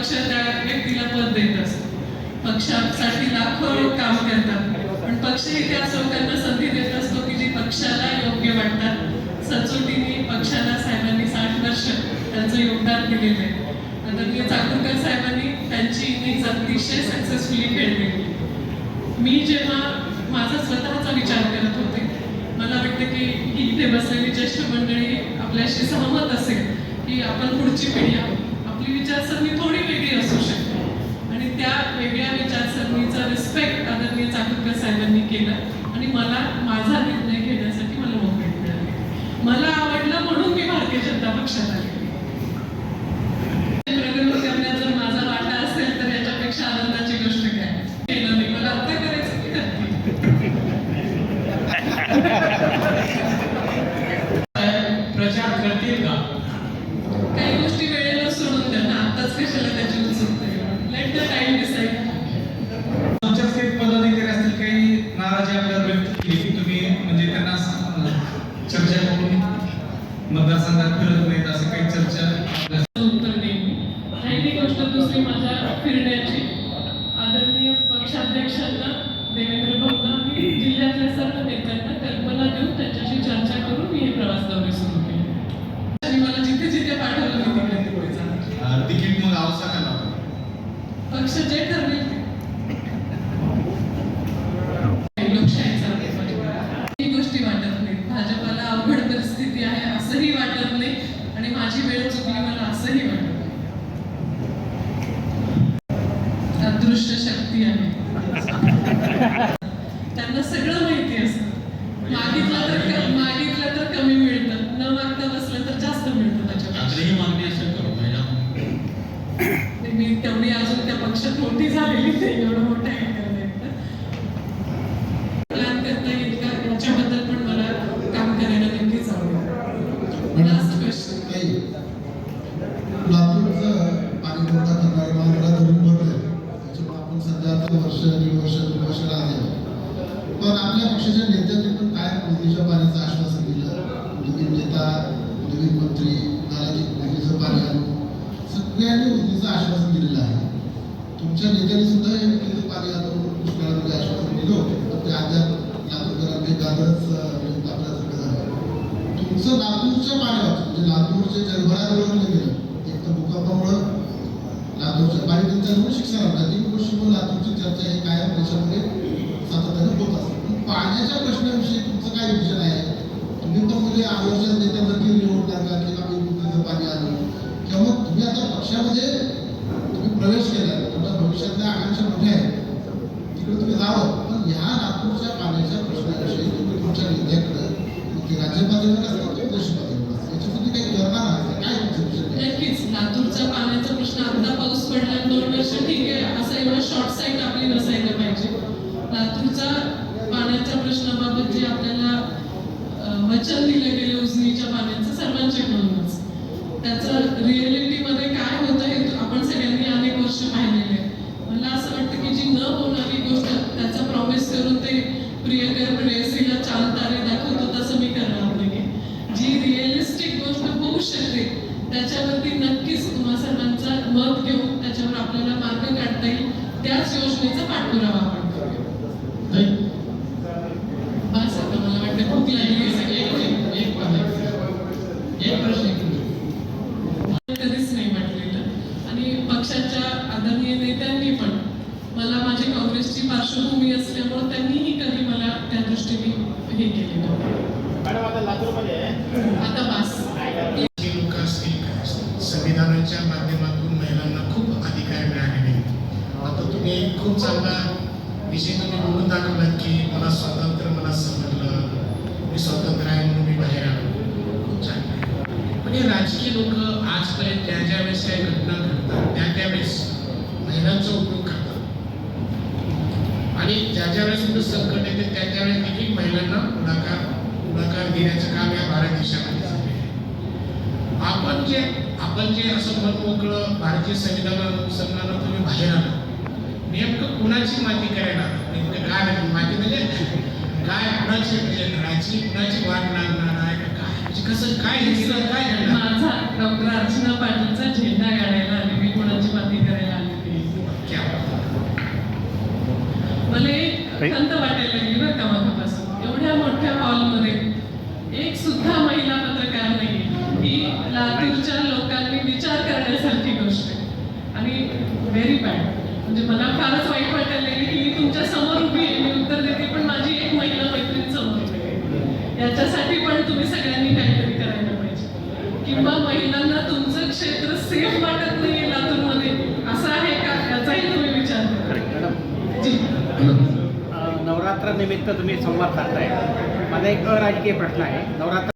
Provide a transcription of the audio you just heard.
पक्ष त्या व्यक्तीला पद देत असतो पक्षासाठी लाखो लोक काम करतात. पण पक्ष हे त्या लोकांना संधी देत असतो की जी पक्षाला योग्य वाटतात. सचोटीने पक्षाला साहेबांनी साठ वर्ष त्यांचं योगदान दिलेलं आहे. आदरणीय चाकूरकर साहेबांनी त्यांची इनिंग अतिशय सक्सेसफुली खेळली. मी जेव्हा माझा स्वतःचा विचार करत होते मला वाटतं की इथे बसलेली ज्येष्ठ मंडळी आपल्याशी सहमत असेल की आपण पुढची पिढी आहोत. ही विचारसरणी थोडी वेगळी असू शकते. आणि त्या वेगळ्या विचारसरणीचा रिस्पेक्ट आदरणीय चाकूरकर साहेबांनी केला आणि मला माझा निर्णय घेण्यासाठी मला मोकळी मिळाली. मला आवडलं म्हणून मी भारतीय जनता पक्षात आले प्रगती करण्यात जर माझा वाटा असेल तर याच्यापेक्षा आनंदाची गोष्ट काय केलं नाही मला आता करायचं मी करते प्रचार करतील का काही गोष्टी वेळेला सोडून द्या ना आताच कशाला त्याची उत्सुकता लेट द टाइम डिसाईड तुमच्या स्टेट पदाधिकारी असतील काही नाराजी आपल्याला व्यक्त केली की तुम्ही म्हणजे त्यांना अं, चर्चा करून मतदारसंघात फिरत नाहीत असं काही चर्चा उत्तर देईन राहिली गोष्ट दुसरी माझ्या फिरण्याची. आदरणीय पक्षाध्यक्षांना देवेंद्र भाऊंना मी जिल्ह्यातल्या सर्व नेत्यांना कल्पना देऊन त्यांच्याशी चर्चा करून मी हे प्रवास दौरे सुरू केले आणि मला जिथे जिथे पाठवलं मी तिकडे तिकडे जाणार अं, तिकीट मग आवसा का लावतो पक्ष जे ठरवेल ते लोकशाहीचा आहे माझ्या. काही गोष्टी वाटत नाही भाजपाला अवघड परिस्थिती आहे असंही वाटत नाही आणि माझी वेळ चुकली मला असंही वाटत नाही अदृश्य शक्ती आहे. त्यांना सगळं माहिती असतं. मागितलं तर मागितलं तर कमी मिळतं. न मागता बसलं तर जास्त मिळतं आजही मागणी करू ते मी तेवढी अजून त्या पक्षात मोठी झालेली नाही एवढं मोठं आहे प्लॅन करता येईल का याच्याबद्दल पण मला काम करायला नक्कीच आवडेल लास्ट क्वेश्चन काही लातूरचं पाणी पुरवठा करणारे मांजरा धरून भरले त्याच्यामुळे आपण सध्या आता वर्ष दीड वर्ष दोन वर्ष राहिले पण आपल्या पक्षाच्या नेत्यांनी पण काय मोदीच्या पाण्याचं आश्वासन दिलं? नवीन नेता नवीन मंत्री झाला मोदीचं पाणी आणू सगळ्यांनी मोदीचं आश्वासन दिलेलं आहे. तुमच्या नेत्यांनी सुद्धा हे मोदीचं पाणी आणून दुष्काळामध्ये आश्वासन दिलं होतं. ते अद्याप लातूरकरांनी गाजरच आपल्यासारखं म्हणजे झालं तुमचं लातूरच्या पाण्यावर म्हणजे लातूरचे जगभरात ओळखलं गेलं एक तर भूकंपामुळं लातूरच्या पाणी त्यांच्या शिक्षण आपल्या तीन गोष्टीमुळे लातूरची चर्चा ही कायम देशामध्ये सातत्याने होत असते. पाण्याच्या प्रश्नाविषयी तुमचं काय विजन आहे? तुम्ही तर म्हणजे आयोजन नेत्यांसारखी निवड का की आम्ही मुलीचं पाणी आलं किंवा मग तुम्ही आता पक्षामध्ये तुम्ही प्रवेश केला तुमच्या भविष्यातल्या आकांक्षा मोठ्या आहेत. तिकडे तुम्ही जावं. पण ह्या नागपूरच्या पाण्याच्या प्रश्नाविषयी तुम्ही तुमच्या नेत्याकडे म्हणजे राज्य पातळीवर असतात किंवा देश पातळीवर असतात याच्यासाठी काही करणार आहात काय तुमचं विषय नक्कीच. लातूरचा पाण्याचा प्रश्न आता पाऊस पडला दोन वर्ष ठीक आहे. असं एवढं शॉर्ट साईट आपली नसायला पाहिजे. लातूरचा पाण्याच्या प्रश्नाबाबत जे आपल्याला वचन दिलं गेलं उजनीच्या पाण्याचं सर्वांच्याकडूनच त्याचं रिअलिटीमध्ये काय होतं हे आपण सगळ्यांनी अनेक वर्ष पाहिलेले मला असं वाटतं की जी न होणारी गोष्ट त्याचा प्रॉमिस करून ते प्रियकर प्रेयसीला चाल तारे दाखवतो तसं मी करणार नाही. जी रिअलिस्टिक गोष्ट होऊ शकते त्याच्यावरती नक्कीच तुम्हा सर्वांचा मत घेऊन त्याच्यावर आपल्याला मार्ग काढता येईल. त्याच योजनेचा पाठपुरावा आपण करूया बस आता मला वाटतं खूप लागली आहे सगळी एक एक पाहिजे. एक प्रश्न विचारू. कधीच नाही म्हटलेलं आणि पक्षाच्या आदरणीय नेत्यांनी पण मला माझी काँग्रेसची पार्श्वभूमी असल्यामुळे त्यांनीही कधी मला त्या दृष्टीने हे मॅडम आता बस. संविधानाच्या माध्यमातून महिलांना खूप अधिकार मिळालेले. आता तुम्ही खूप चांगला विषय तुम्ही बोलून दाखवला की मला स्वातंत्र्य मला समजलं. मी स्वतंत्र आहे म्हणून मी बाहेर आलो खूप चांगलं आहे. पण हे राजकीय लोक आजपर्यंत ज्या ज्या वेळेस काही घटना घडतात त्या त्यावेळेस महिलांचा उपयोग करतात आणि कुठं संकट येते त्या त्यावेळेस देखील महिलांना पुढाकार पुढाकार देण्याचं काम या भारत देशामध्ये झालेलं आपण जे आपण जे असं मन मोकळं भारतीय संविधानानुसार तुम्ही बाहेर आला नेमकं कुणाची माती करायला? नेमकं काय म्हणजे माती म्हणजे काय कुणाची म्हणजे घराची कुणाची वाट लागणार आहे का काय? म्हणजे कसं काय हे सगळं काय माझा डॉक्टर अर्चना पाटीलचा झेंडा गाडायला खंत वाटायला का मला एवढ्या मोठ्या हॉलमध्ये. एक सुद्धा महिला पत्रकार नाही ही लोकांनी विचार करण्यासारखी गोष्ट आहे. आणि व्हेरी बॅड म्हणजे मला फारच वाईट वाटायला मी तुमच्यासमोर उभी आहे. देते पण माझी एक महिला मैत्रीण समोर याच्यासाठी पण तुम्ही सगळ्यांनी काहीतरी करायला पाहिजे. किंवा महिलांना तुमचं क्षेत्र सेफ वाटत नाही लातूरमध्ये. असं आहे का? याचाही तुम्ही विचार नवरात्र निमित्त तुम्ही संवाद साधताय. माझा एक अराजकीय प्रश्न आहे. नवरात्र